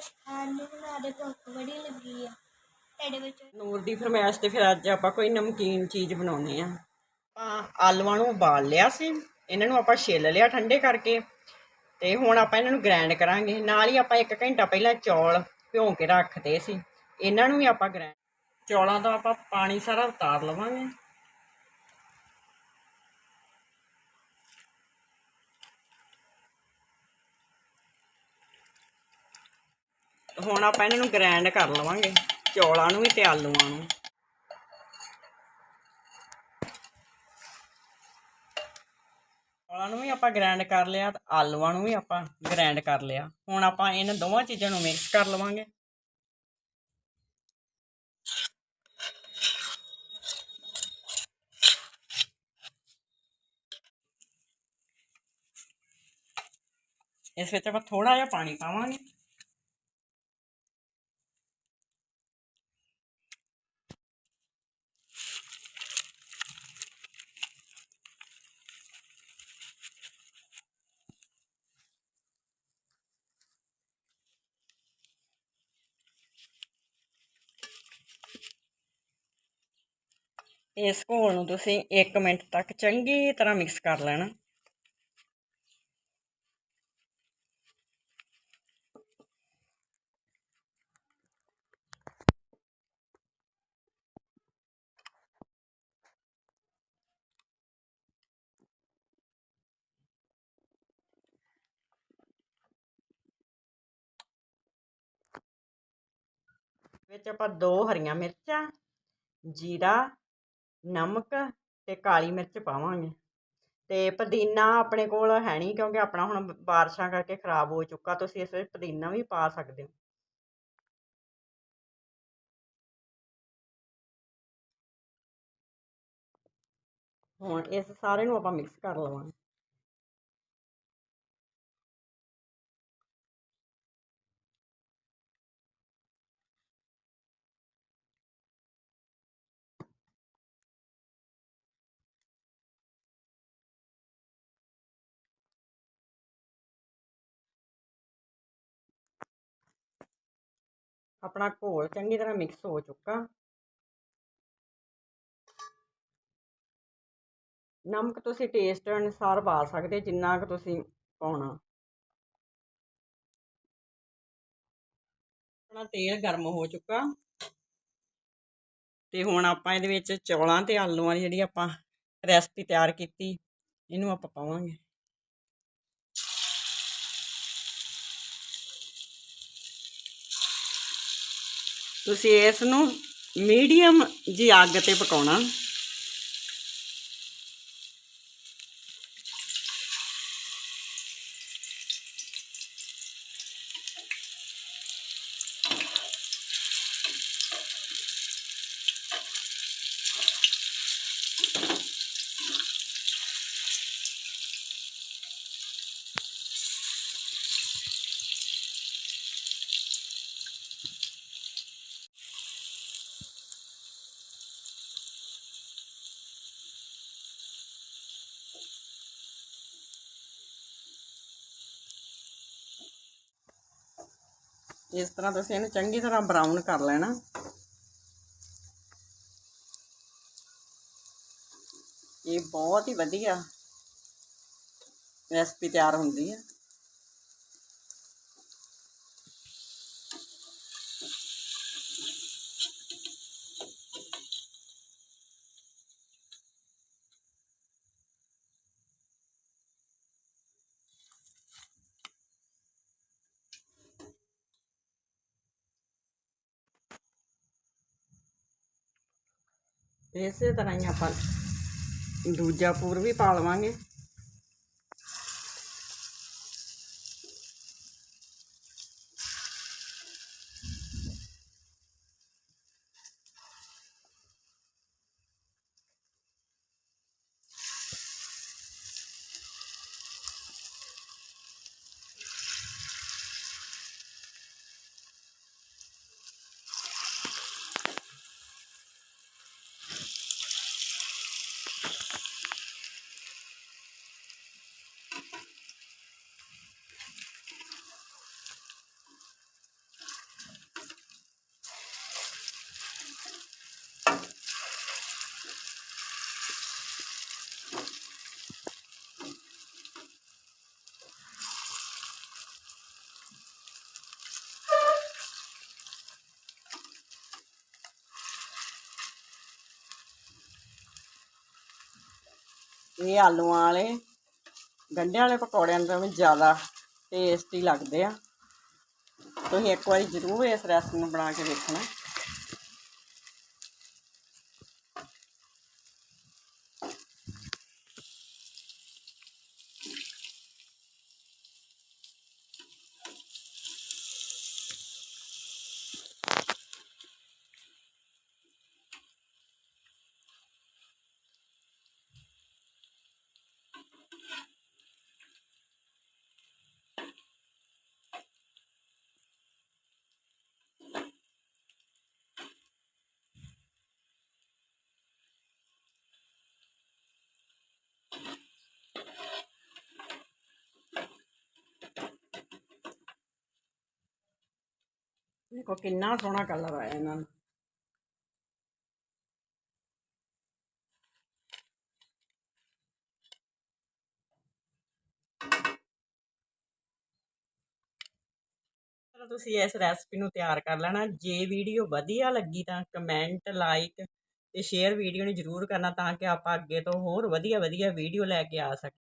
ਕੁਛ ਖਾਣ ਨੂੰ ਬਣਾ ਦੇ ਭੁੱਖ ਬੜੀ ਲੱਗੀ ਆ। ਤੁਹਾਡੇ ਵਿੱਚ ਨੂਰ ਦੀ ਫਰਮਾਇਸ਼ ਤੇ ਫਿਰ ਅੱਜ ਆਪਾਂ ਕੋਈ ਨਮਕੀਨ ਚੀਜ਼ ਬਣਾਉਣੀ ਆ ਆਪਾਂ ਆਲੂਆਂ ਨੂੰ ਉਬਾਲ ਲਿਆ ਸੀ। ਇਹਨਾਂ ਨੂੰ ਆਪਾਂ ਛਿੱਲ ਲਿਆ ਠੰਡੇ ਕਰਕੇ। ਤੇ ਹੁਣ ਆਪਾਂ ਇਹਨਾਂ ਨੂੰ ਗ੍ਰਾਈਂਡ ਕਰਾਂਗੇ। ਨਾਲ ਹੀ ਆਪਾਂ 1 ਘੰਟਾ ਪਹਿਲਾਂ ਚੌਲ ਭਿਉਂ ਕੇ ਰੱਖਦੇ ਸੀ। ਇਹਨਾਂ ਨੂੰ ਵੀ ਆਪਾਂ ਗ੍ਰਾਈਂਡ ਚੌਲਾਂ ਦਾ ਆਪਾਂ ਪਾਣੀ ਸਾਰਾ ਉਤਾਰ ਲਵਾਂਗੇ। ਹੁਣ ਆਪਾਂ ਇਹਨਾਂ ਨੂੰ ਗ੍ਰਾਈਂਡ ਕਰ ਲਵਾਂਗੇ, ਚੌਲਾਂ ਨੂੰ ਵੀ ਤੇ ਆਲੂਆਂ ਨੂੰ। ਚੌਲਾਂ ਨੂੰ ਵੀ ਆਪਾਂ ਗ੍ਰਾਈਂਡ ਕਰ ਲਿਆ ਤੇ ਆਲੂਆਂ ਨੂੰ ਵੀ ਆਪਾਂ ਗ੍ਰਾਈਂਡ ਕਰ ਲਿਆ। ਹੁਣ ਆਪਾਂ ਇਹਨਾਂ ਦੋਵਾਂ ਚੀਜ਼ਾਂ ਨੂੰ ਮਿਕਸ ਕਰ ਲਵਾਂਗੇ। ਇਸ ਵਿੱਚ ਆਪਾਂ ਥੋੜਾ ਜਿਹਾ ਪਾਣੀ ਪਾਵਾਂਗੇ। ਇਸ ਘੋਲ ਨੂੰ ਤੁਸੀਂ 1 ਮਿੰਟ ਤੱਕ ਚੰਗੀ ਤਰ੍ਹਾਂ ਮਿਕਸ ਕਰ ਲੈਣਾ। ਵਿੱਚ ਆਪਾਂ ਦੋ ਹਰੀਆਂ ਮਿਰਚਾਂ, ਜੀਰਾ ਨਮਕ ਤੇ ਕਾਲੀ ਮਿਰਚ ਪਾਵਾਂਗੇ। ਤੇ ਪੁਦੀਨਾ ਆਪਣੇ ਕੋਲ ਹੈ ਨਹੀਂ ਕਿਉਂਕਿ ਆਪਣਾ ਹੁਣ ਬਾਰਿਸ਼ਾਂ ਕਰਕੇ ਖਰਾਬ ਹੋ ਚੁੱਕਾ, ਤੁਸੀਂ ਇਸ ਵਿੱਚ ਪੁਦੀਨਾ ਵੀ ਪਾ ਸਕਦੇ ਹੋ। ਹੁਣ ਇਸ ਸਾਰੇ ਨੂੰ ਆਪਾਂ ਮਿਕਸ ਕਰ ਲਵਾਂਗੇ। ਆਪਣਾ ਘੋਲ ਚੰਗੀ ਤਰ੍ਹਾਂ ਮਿਕਸ ਹੋ ਚੁੱਕਾ। ਨਮਕ ਤੁਸੀਂ ਟੇਸਟ ਅਨੁਸਾਰ ਪਾ ਸਕਦੇ, ਜਿੰਨਾ ਕੁ ਤੁਸੀਂ ਪਾਉਣਾ। ਆਪਣਾ ਤੇਲ ਗਰਮ ਹੋ ਚੁੱਕਾ। ਤੇ ਹੁਣ ਆਪਾਂ ਇਹਦੇ ਵਿੱਚ ਚੌਲਾਂ ਤੇ ਆਲੂਆਂ ਦੀ ਜਿਹੜੀ ਆਪਾਂ ਰੈਸਪੀ ਤਿਆਰ ਕੀਤੀ, ਇਹਨੂੰ ਆਪਾਂ ਪਾਵਾਂਗੇ। ਤੁਸੀਂ ਇਸ ਨੂੰ ਮੀਡੀਅਮ ਜੀ ਅੱਗ ਤੇ ਪਕਾਉਣਾ। ਇਸ ਤਰ੍ਹਾਂ ਤੁਸੀਂ ਇਹਨੂੰ ਚੰਗੀ ਤਰ੍ਹਾਂ ਬਰਾਊਨ ਕਰ ਲੈਣਾ। ਇਹ ਬਹੁਤ ਹੀ ਵਧੀਆ ਰੈਸਪੀ ਤਿਆਰ ਹੁੰਦੀ ਹੈ। ਇਸੇ ਤਰ੍ਹਾਂ ਹੀ ਆਪਾਂ ਦੂਜਾ ਪੂਰ ਵੀ ਪਾ ਲਵਾਂਗੇ। ਇਹ ਆਲੂਆਂ ਵਾਲੇ, ਗੰਢਿਆਂ ਵਾਲੇ ਪਕੌੜਿਆਂ ਤੋਂ ਵੀ ਜ਼ਿਆਦਾ ਟੇਸਟੀ ਲੱਗਦੇ ਆ। ਤੁਸੀਂ ਇੱਕ ਵਾਰੀ ਜ਼ਰੂਰ ਇਸ ਰੈਸਪੀ ਨੂੰ ਬਣਾ ਕੇ ਦੇਖਣਾ ਦੇਖੋ, ਕਿੰਨਾ ਸੋਹਣਾ ਕਲਰ ਆਇਆ ਇਹਨਾਂ ਨੂੰ। ਤੁਸੀਂ ਇਸ ਰੈਸਪੀ ਨੂੰ ਤਿਆਰ ਕਰ ਲੈਣਾ। ਜੇ ਵੀਡੀਓ ਵਧੀਆ ਲੱਗੀ ਤਾਂ ਕਮੈਂਟ ਲਾਈਕ ਤੇ ਸ਼ੇਅਰ ਵੀਡੀਓ ਨੂੰ ਜਰੂਰ ਕਰਨਾ ਤਾਂ ਕਿ ਆਪਾਂ ਅੱਗੇ ਤੋਂ ਹੋਰ ਵਧੀਆ ਵਧੀਆ ਵੀਡੀਓ ਲੈ ਕੇ ਆ ਸਕੀਏ।